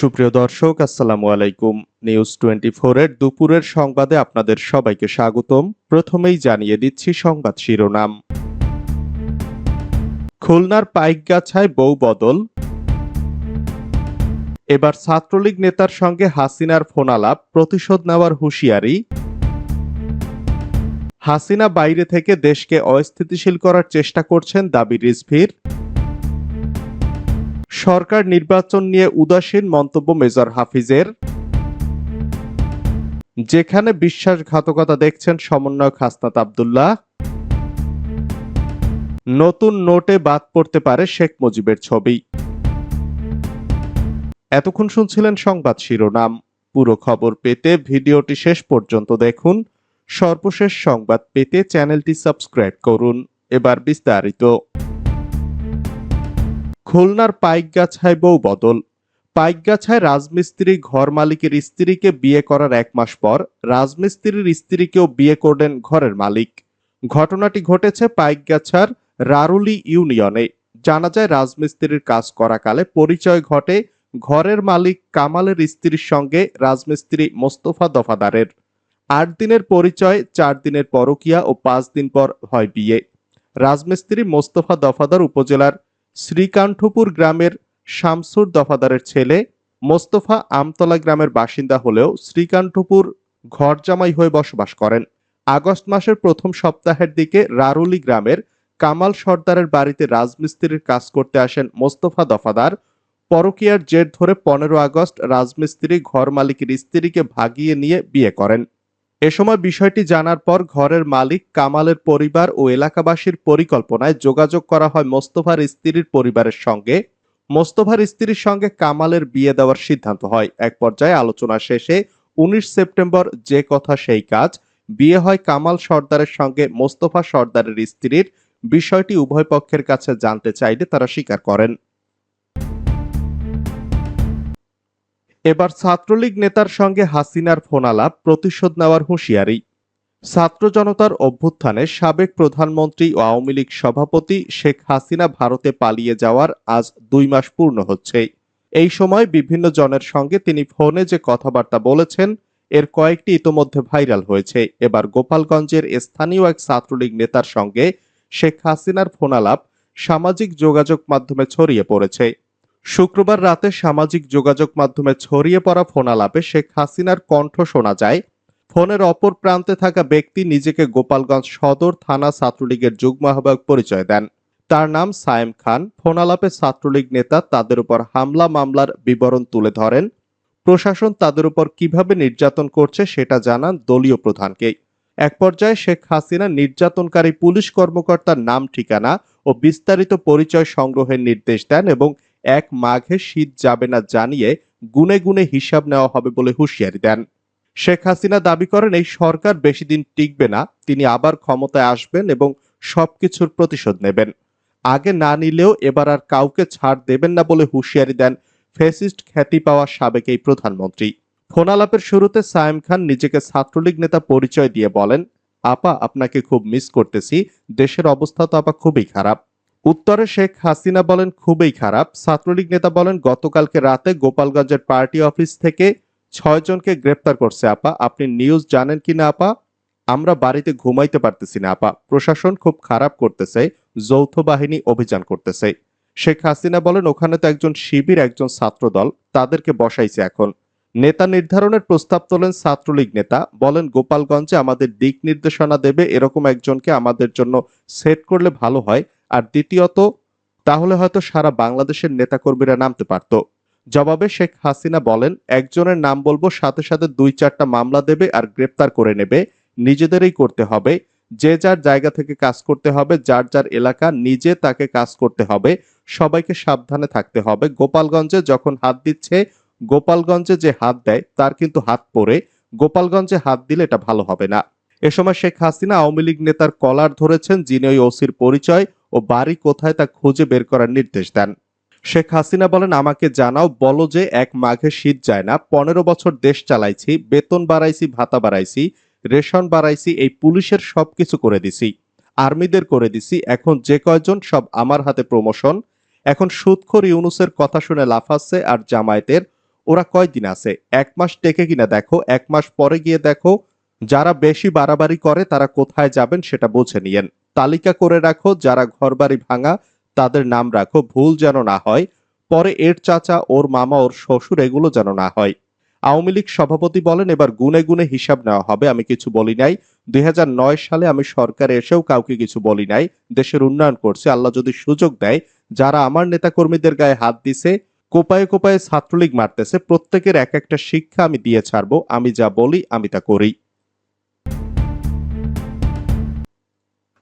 সুপ্রিয় দর্শক, আসসালামু আলাইকুম। নিউজ টোয়েন্টি এর দুপুরের সংবাদে আপনাদের সবাইকে স্বাগতম। প্রথমেই জানিয়ে দিচ্ছি সংবাদ শিরোনাম। খুলনার পাইকগাছায় বউ বদল। এবার ছাত্রলীগ নেতার সঙ্গে হাসিনার ফোনালাপ, প্রতিশোধ নেওয়ার হুঁশিয়ারি। হাসিনা বাইরে থেকে দেশকে অস্থিতিশীল করার চেষ্টা করছেন দাবি রিজভির। সরকার নির্বাচন নিয়ে উদাসীন মন্তব্য মেজর হাফিজের। যেখানে বিশ্বাসঘাতকতা দেখছেন সমন্বয়ক হাসনাত আবদুল্লাহ। নতুন নোটে বাদ পড়তে পারে শেখ মুজিবের ছবি। এতক্ষণ শুনছিলেন সংবাদ শিরোনাম। পুরো খবর পেতে ভিডিওটি শেষ পর্যন্ত দেখুন। সর্বশেষ সংবাদ পেতে চ্যানেলটি সাবস্ক্রাইব করুন। এবার বিস্তারিত। খুলনার পাইকগাছায় বউ বদল। পাইকগাছায় রাজমিস্ত্রি ঘর মালিকের স্ত্রীকে বিয়ে করার এক মাস পর রাজমিস্ত্রির স্ত্রীকেও বিয়ে করলেন ঘরের মালিক। ঘটনাটি ঘটেছে পাইকগাছার রারুলি ইউনিয়নে। জানা যায়, রাজমিস্ত্রির কাজ করাকালে পরিচয় ঘটে ঘরের মালিক কামালের স্ত্রীর সঙ্গে রাজমিস্ত্রি মোস্তফা দফাদারের। আট দিনের পরিচয়, চার দিনের পরকিয়া ও পাঁচ দিন পর হয় বিয়ে। রাজমিস্ত্রি মোস্তফা দফাদার উপজেলার শ্রীকাণ্ঠপুর গ্রামের শামসুর দফাদারের ছেলে মোস্তফা আমতলা গ্রামের বাসিন্দা হলেও শ্রীকাণ্ঠপুর ঘরজামাই হয়ে বসবাস করেন। আগস্ট মাসের প্রথম সপ্তাহের দিকে রারুলি গ্রামের কামাল সর্দারের বাড়িতে রাজমিস্ত্রির কাজ করতে আসেন মোস্তফা দফাদার। পরকিয়ার জের ধরে পনেরো আগস্ট রাজমিস্ত্রি ঘর মালিকের স্ত্রীকে ভাগিয়ে নিয়ে বিয়ে করেন। এ সময় বিষয়টি জানার পর ঘরের মালিক, কামালের পরিবার ও এলাকাবাসীর পরিকল্পনায় যোগাযোগ করা হয় মোস্তফার স্ত্রীর পরিবারের সঙ্গে। মোস্তফার স্ত্রীর সঙ্গে কামালের বিয়ে দেওয়ার সিদ্ধান্ত হয়। এক পর্যায়ে আলোচনা শেষে উনিশ সেপ্টেম্বর যে কথা সেই কাজ। বিয়ে হয় কামাল সর্দারের সঙ্গে মোস্তফা সর্দারের স্ত্রীর। বিষয়টি উভয় পক্ষের কাছে জানতে চাইলে তারা স্বীকার করেন। এবার ছাত্রলীগ নেতার সঙ্গে হাসিনার ফোনালাপ, প্রতিশোধ নেওয়ার হুঁশিয়ারি। ছাত্র জনতার অভ্যুত্থানে সাবেক প্রধানমন্ত্রী ও আওয়ামী লীগ সভাপতি শেখ হাসিনা ভারতে পালিয়ে যাওয়ার আজ দুই মাস পূর্ণ হচ্ছে। এই সময় বিভিন্ন জনের সঙ্গে তিনি ফোনে যে কথাবার্তা বলেছেন, এর কয়েকটি ইতোমধ্যে ভাইরাল হয়েছে। এবার গোপালগঞ্জের স্থানীয় এক ছাত্রলীগ নেতার সঙ্গে শেখ হাসিনার ফোনালাপ সামাজিক যোগাযোগ মাধ্যমে ছড়িয়ে পড়েছে। শুক্রবার রাতে সামাজিক যোগাযোগ মাধ্যমে ছড়িয়ে পড়া ফোনালাপে শেখ হাসিনার কণ্ঠ শোনা যায়। ফোনের অপর প্রান্তে থাকা ব্যক্তি নিজেকে গোপালগঞ্জ সদর থানা ছাত্রলীগের যুগ্ম আহ্বায়ক পরিচয় দেন। তার নাম সায়েম খান। ফোনালাপে ছাত্রলীগ নেতা তাদের উপর হামলা মামলার বিবরণ তুলে ধরেন। প্রশাসন তাদের উপর কীভাবে নির্যাতন করছে সেটা জানান দলীয় প্রধানকে এক পর্যায়ে শেখ হাসিনা নির্যাতনকারী পুলিশ কর্মকর্তার নাম, ঠিকানা ও বিস্তারিত পরিচয় সংগ্রহের নির্দেশ দেন এবং এক মাঘে শীত যাবে না জানিয়ে গুনে গুনে হিসাব নেওয়া হবে বলে হুঁশিয়ারি দেন। শেখ হাসিনা দাবি করেন, এই সরকার বেশি দিন টিকবে না, তিনি আবার ক্ষমতায় আসবেন এবং সবকিছুর প্রতিশোধ নেবেন। আগে না নিলেও এবার আর কাউকে ছাড় দেবেন না বলে হুঁশিয়ারি দেন ফেসিস্ট খ্যাতি পাওয়া সাবেক এই প্রধানমন্ত্রী। ফোনালাপের শুরুতে সায়েম খান নিজেকে ছাত্রলীগ নেতা পরিচয় দিয়ে বলেন, আপা, আপনাকে খুব মিস করতেছি, দেশের অবস্থা তো আপা খুবই খারাপ। উত্তরে শেখ হাসিনা বলেন খুবই খারাপ। ছাত্রলীগ নেতা বলেন, গতকালকে রাতে গোপালগঞ্জের পার্টি অফিস থেকে ছয় জনকে গ্রেপ্তার করছে আপা। আপনি নিউজ জানেন কি না আপা? আমরা বাড়িতে ঘুমাইতে পারতেছি না আপা। প্রশাসন খুব খারাপ করতেছে, যৌথ বাহিনী অভিযান করতেছে। শেখ হাসিনা বলেন, ওখানে তো একজন শিবির, একজন ছাত্রদল, তাদেরকে বসাইছে এখন। নেতা নির্ধারণের প্রস্তাব তোলেন ছাত্রলীগ নেতা, বলেন, গোপালগঞ্জে আমাদের দিক নির্দেশনা দেবে, এরকম একজনকে আমাদের জন্য সেট করলে ভালো হয়। আর দ্বিতীয়ত, তাহলে হয়তো সারা বাংলাদেশের নেতাকর্মীরা নামতে পারত। জবাবে শেখ হাসিনা বলেন, একজনের নাম বলব, সাথে সাথে দুই চারটা মামলা দেবে আর গ্রেপ্তার করে নেবে। নিজেদেরই করতে হবে। যে যার জায়গা থেকে কাজ করতে হবে, যার যার এলাকা, নিজে তাকে কাজ করতে হবে। সবাইকে সাবধানে থাকতে হবে। গোপালগঞ্জে যখন হাত দিচ্ছে, গোপালগঞ্জে যে হাত দেয়, তার কিন্তু হাত পরে গোপালগঞ্জে হাত দিলে এটা ভালো হবে না। এ সময় শেখ হাসিনা আওয়ামী লীগ নেতার কলার ধরেছেন, যিনি ওই ওসির পরিচয়। ও বাড়ি কোথায় তা খুঁজে বের করার নির্দেশ দেন। শেখ হাসিনা বলেন, আমাকে জানাও, বলো যে এক মাঘে শীত যায় না। পনেরো বছর দেশ চালাইছি, বেতন বাড়াইছি, ভাতা বাড়াইছি, রেশন বাড়াইছি, এই পুলিশের সবকিছু করে দিছি, আর্মিদের করে দিছি। এখন যে কয়জন, সব আমার হাতে প্রমোশন। এখন সুদখোর ইউনুসের কথা শুনে লাফাচ্ছে আর জামায়াতের, ওরা কয়দিন আছে? এক মাস টেকে কিনা দেখো, এক মাস পরে গিয়ে দেখো, যারা বেশি বাড়াবাড়ি করে তারা কোথায় যাবেন সেটা বুঝে নিয়েন। তালিকা করে রাখো, যারা ঘরবাড়ি ভাঙা, তাদের নাম রাখো, ভুল যেন না হয়। পরে এর চাচা, ওর মামা, ওর শ্বশুর, এগুলো যেন না হয়। আওয়ামী লীগ সভাপতি বলেন, এবার গুনে গুনে হিসাব নেওয়া হবে, আমি কিছু বলি নাই। দুই হাজার নয় সালে আমি সরকারে এসেও কাউকে কিছু বলি নাই। দেশের উন্নয়ন করছে। আল্লাহ যদি সুযোগ দেয়, যারা আমার নেতাকর্মীদের গায়ে হাত দিছে, কোপায়ে কোপায়ে ছাত্রলীগ মারতেছে, প্রত্যেকের এক একটা শিক্ষা আমি দিয়ে ছাড়বো, আমি যা বলি, আমি তা করি।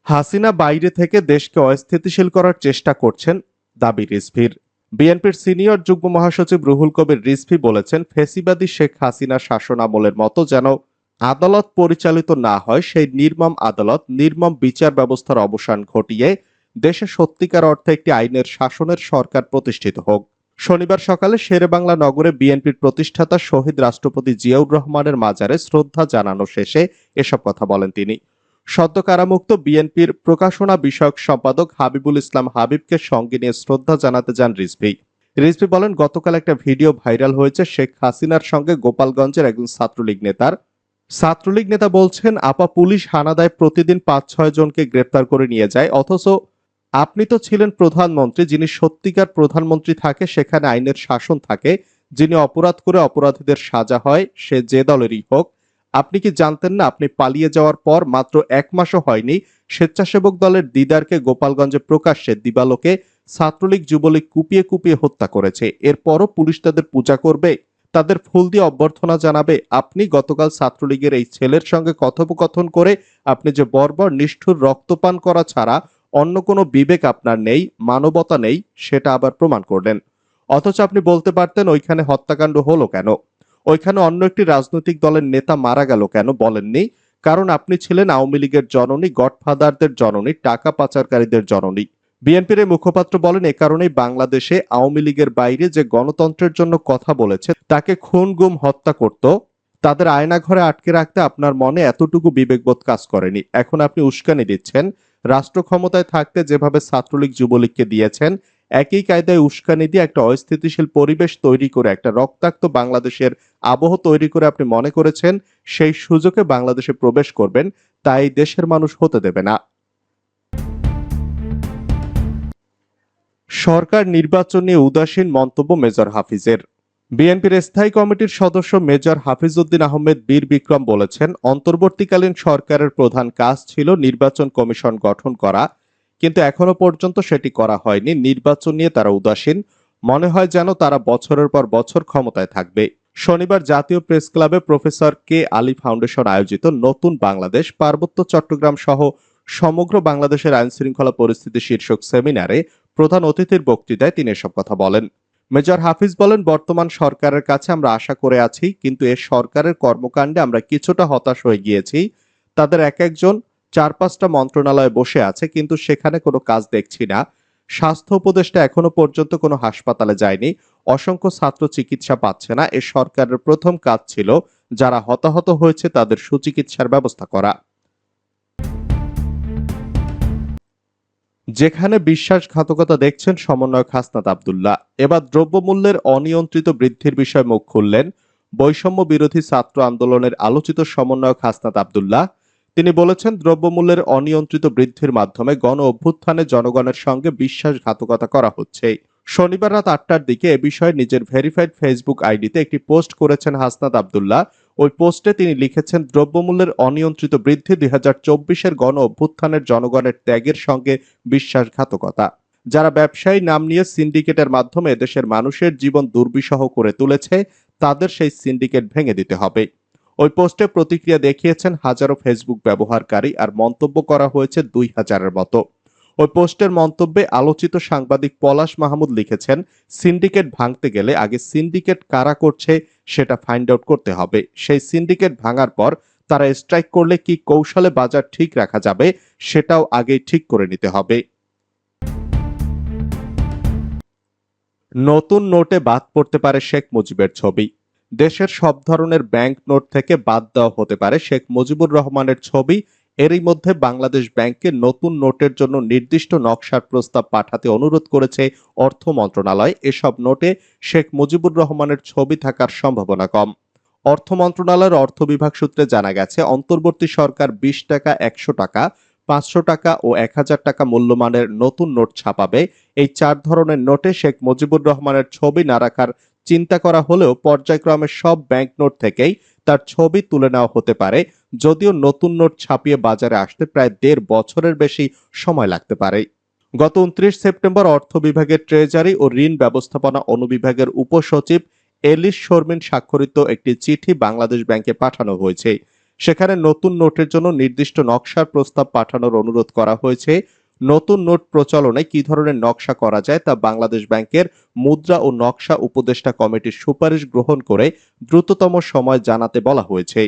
হাসিনা বাইরে থেকে দেশকে অস্থিতিশীল করার চেষ্টা করছেন দাবি রিজভির। বিএনপির সিনিয়র যুগ্ম মহাসচিব রুহুল কবির রিজভি বলেছেন, ফেসিবাদী শেখ হাসিনা শাসন আমলের মতো যেন আদালত পরিচালিত না হয়, সেই নির্মম আদালত, নির্মম বিচার ব্যবস্থার অবসান ঘটিয়ে দেশে সত্যিকার অর্থে একটি আইনের শাসনের সরকার প্রতিষ্ঠিত হোক। শনিবার সকালে শেরেবাংলা নগরে বিএনপির প্রতিষ্ঠাতা শহীদ রাষ্ট্রপতি জিয়াউর রহমানের মাজারে শ্রদ্ধা জানানো শেষে এসব কথা বলেন তিনি। সদ্য কারামুক্ত বিএনপির প্রকাশনা বিষয়ক সম্পাদক হাবিবুল ইসলাম হাবিবকে সঙ্গে নিয়ে শ্রদ্ধা জানাতে যান রিজভি। রিজভি বলেন, গতকাল একটা ভিডিও ভাইরাল হয়েছে শেখ হাসিনার সঙ্গে গোপালগঞ্জের একজন ছাত্রলীগ নেতার। ছাত্রলীগ নেতা বলছেন, আপা পুলিশ হানাদায় প্রতিদিন পাঁচ ছয় জনকে গ্রেপ্তার করে নিয়ে যায়, অথচ আপনি তো ছিলেন প্রধানমন্ত্রী, যিনি সত্যিকার প্রধানমন্ত্রী থাকে, সেখানে আইনের শাসন থাকে, যিনি অপরাধ করে অপরাধীদের সাজা হয়, সে যে দলেরই হোক। আপনি কি জানতেন না আপনি পালিয়ে যাওয়ার পর মাত্র এক মাসও হয়নি? স্বেচ্ছাসেবক দলের দিদারকে গোপালগঞ্জে প্রকাশ্যে দিবালোকে ছাত্রলীগ যুবলীগ কুপিয়ে কুপিয়ে হত্যা করেছে। এরপরও পুলিশ তাদের পূজা করবে? তাদের ফুল দিয়ে অভ্যর্থনা জানাবে? আপনি গতকাল ছাত্রলীগের এই ছেলের সঙ্গে কথোপকথন করে আপনি যে বর্বর নিষ্ঠুর রক্তপান করা ছাড়া অন্য কোনো বিবেক আপনার নেই, মানবতা নেই, সেটা আবার প্রমাণ করলেন। অথচ আপনি বলতে পারতেন ওইখানে হত্যাকাণ্ড হলো কেন? ওইখানে অন্য একটি রাজনৈতিক দলের নেতা মারা গেল কেন বলেননি? কারণ আপনি ছিলেন আওয়ামী লীগের জননী, গডফাদারদের জননী, টাকা পাচারকারীদের জননী। বিএনপির এই মুখপাত্র বলেন, এ কারণেই বাংলাদেশে আওয়ামী লীগের বাইরে যে গণতন্ত্রের জন্য কথা বলেছে, তাকে খুন, গুম, হত্যা করত। তাদের আয়না ঘরে আটকে রাখতে আপনার মনে এতটুকু বিবেকবোধ কাজ করেনি। এখন আপনি উস্কানি দিচ্ছেন। রাষ্ট্র ক্ষমতায় থাকতে যেভাবে ছাত্রলীগ যুবলীগকে দিয়েছেন একই কায়দায় উস্কানি দিয়ে একটা অস্থিতিশীল পরিবেশ তৈরি করে, একটা রক্তাক্ত বাংলাদেশের আবহ তৈরি করে আপনি মনে করেছেন, সেই সুযোগে বাংলাদেশে প্রবেশ করবেন, তাই দেশের মানুষ হতে দেবে না। সরকার নির্বাচন নিয়ে উদাসীন মন্তব্য মেজর হাফিজের। বিএনপির স্থায়ী কমিটির সদস্য মেজর হাফিজউদ্দিন আহমেদ বীর বিক্রম বলেছেন, অন্তর্বর্তীকালীন সরকারের প্রধান কাজ ছিল নির্বাচন কমিশন গঠন করা কিন্তু এখনও পর্যন্ত সেটি করা হয়নি। নির্বাচন নিয়ে তারা উদাসীন। মনে হয় যেন তারা বছরের পর বছর ক্ষমতায় থাকবে। শনিবার জাতীয় প্রেস ক্লাবে প্রফেসর কে আলী ফাউন্ডেশন আয়োজিত নতুন বাংলাদেশ, পার্বত্য চট্টগ্রাম সহ সমগ্র বাংলাদেশের আইন শৃঙ্খলা পরিস্থিতি শীর্ষক সেমিনারে প্রধান অতিথির বক্তৃতায় তিনি এসব কথা বলেন। মেজর হাফিজ বলেন, বর্তমান সরকারের কাছে আমরা আশা করে আছি, কিন্তু এ সরকারের কর্মকাণ্ডে আমরা কিছুটা হতাশ হয়ে গিয়েছি। তাদের এক একজন চার পাঁচটা মন্ত্রণালয়ে বসে আছে, কিন্তু সেখানে কোনো কাজ দেখছি না। স্বাস্থ্য উপদেষ্টা এখনও পর্যন্ত কোনো হাসপাতালে যায়নি। অসংখ্য ছাত্র চিকিৎসা পাচ্ছে না। এ সরকারের প্রথম কাজ ছিল যারা হতাহত হয়েছে তাদের সুচিকিৎসার ব্যবস্থা করা। যেখানে বিশ্বাসঘাতকতা দেখছেন সমন্বয়ক হাসনাত আবদুল্লাহ। এবার দ্রব্যমূল্যের অনিয়ন্ত্রিত বৃদ্ধির বিষয়ে মুখ খুললেন বৈষম্য বিরোধী ছাত্র আন্দোলনের আলোচিত সমন্বয়ক হাসনাত আবদুল্লাহ। তিনি বলেছেন, দ্রব্যমূল্যের অনিয়ন্ত্রিত বৃদ্ধির মাধ্যমে গণ অভ্যুত্থানে জনগণের সঙ্গে বিশ্বাসঘাতকতা করা হচ্ছে। শনিবার রাত আটটার দিকে এ বিষয়ে নিজের ভেরিফাইড ফেসবুক আইডিতে একটি পোস্ট করেছেন হাসনাত আবদুল্লাহ। ওই পোস্টে তিনি লিখেছেন, দ্রব্যমূল্যের অনিয়ন্ত্রিত বৃদ্ধি দুই হাজার চব্বিশের গণ অভ্যুত্থানের জনগণের ত্যাগের সঙ্গে বিশ্বাসঘাতকতা। যারা ব্যবসায়ী, নাম নিয়ে সিন্ডিকেটের মাধ্যমে দেশের মানুষের জীবন দুর্বিষহ করে তুলেছে, তাদের সেই সিন্ডিকেট ভেঙে দিতে হবে। ওই পোস্টে প্রতিক্রিয়া দেখিয়েছেন হাজারো ফেসবুক ব্যবহারকারী আর মন্তব্য করা হয়েছে দুই হাজারের মতো। ওই পোস্টের মন্তব্যে আলোচিত সাংবাদিক পলাশ মাহমুদ লিখেছেন, সিন্ডিকেট ভাঙতে গেলে আগে সিন্ডিকেট কারা করছে সেটা ফাইন্ড আউট করতে হবে। সেই সিন্ডিকেট ভাঙার পর তারা স্ট্রাইক করলে কি কৌশলে বাজার ঠিক রাখা যাবে সেটাও আগেই ঠিক করে নিতে হবে। নতুন নোটে বাদ পড়তে পারে শেখ মুজিবের ছবি। দেশের সব ধরনের ব্যাংক নোট থেকে বাদ দেওয়া হতে পারে। শেখ মুজিবুর রহমানের ছবি, এরই মধ্যে বাংলাদেশ ব্যাংকে নতুন নোটের জন্য নির্দিষ্ট নকশার প্রস্তাব পাঠাতে অনুরোধ করেছে অর্থ মন্ত্রণালয়। এসব নোটে শেখ মুজিবুর রহমানের ছবি থাকার সম্ভাবনা কম। অর্থ মন্ত্রণালয়ের অর্থ বিভাগ সূত্রে জানা গেছে, অন্তর্বর্তী সরকার বিশ টাকা, একশো টাকা, পাঁচশো টাকা ও এক হাজার টাকা মূল্যমানের নতুন নোট ছাপাবে। এই চার ধরনের নোটে শেখ মুজিবুর রহমানের ছবি না রাখার চিন্তা করা হলেও পর্যায়ক্রমে সব ব্যাংক নোট থেকেই তার ছবি তুলে নেওয়া হতে পারে, যদিও নতুন নোট ছাপিয়ে বাজারে আসতে প্রায় দেড় বছরের বেশি সময় লাগতে পারে। গত উনত্রিশ সেপ্টেম্বর অর্থ বিভাগের ট্রেজারি ও ঋণ ব্যবস্থাপনা অনুবিভাগের উপসচিব এলিস শর্মিন স্বাক্ষরিত একটি চিঠি বাংলাদেশ ব্যাংকে পাঠানো হয়েছে। সেখানে নতুন নোটের জন্য নির্দিষ্ট নকশার প্রস্তাব পাঠানোর অনুরোধ করা হয়েছে। নতুন নোট প্রচলনায় কি ধরনের নকশা করা যায় তা বাংলাদেশ ব্যাংকের মুদ্রা ও নকশা উপদেষ্টা কমিটির সুপারিশ গ্রহণ করে দ্রুততম সময় জানাতে বলা হয়েছে।